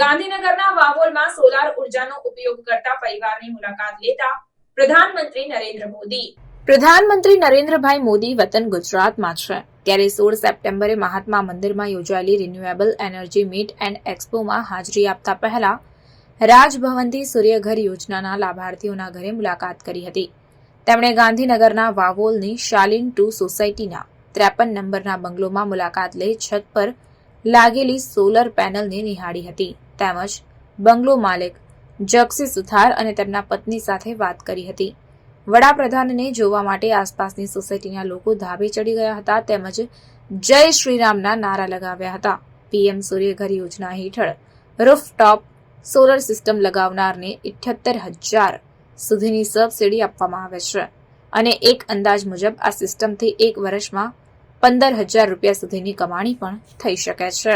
ગાંધીનગરના વાવોલમાં સોલાર ઉર્જાનો ઉપયોગ કરતા પરિવારની મુલાકાત લેતા પ્રધાનમંત્રી નરેન્દ્ર મોદી. પ્રધાનમંત્રી નરેન્દ્રભાઈ મોદી વતન ગુજરાતમાં છે. ત્યારે સોળ સપ્ટેમ્બરે મહાત્મા મંદિરમાં યોજાયેલી રિન્યુએબલ એનર્જી મીટ એન્ડ એક્સપોમાં હાજરી આપતા પહેલા રાજભવનથી સૂર્યઘર યોજનાના લાભાર્થીઓના ઘરે મુલાકાત કરી હતી. તેમણે ગાંધીનગરના વાવોલની શાલીન ટુ સોસાયટીના ત્રેપન નંબરના બંગલોમાં મુલાકાત લઈ છત પર લાગેલી સોલર પેનલને નિહાળી હતી. તેમજ બંગલો માલિક જગસી સુથાર અને તેમના પત્ની સાથે વાત કરી હતી. વડાપ્રધાનને જોવા માટે આસપાસની સોસાયટીના લોકો ધાબે ચડી ગયા હતા તેમજ જય શ્રીરામના નારા લગાવ્યા હતા. પીએમ સૂર્યઘર યોજના હેઠળ રૂફટોપ સોલર સિસ્ટમ લગાવનારને ઇઠ્યોતેર હજાર સુધીની સબસિડી આપવામાં આવે છે. અને એક અંદાજ મુજબ આ સિસ્ટમથી એક વર્ષમાં પંદર હજાર રૂપિયા સુધીની કમાણી પણ થઈ શકે છે.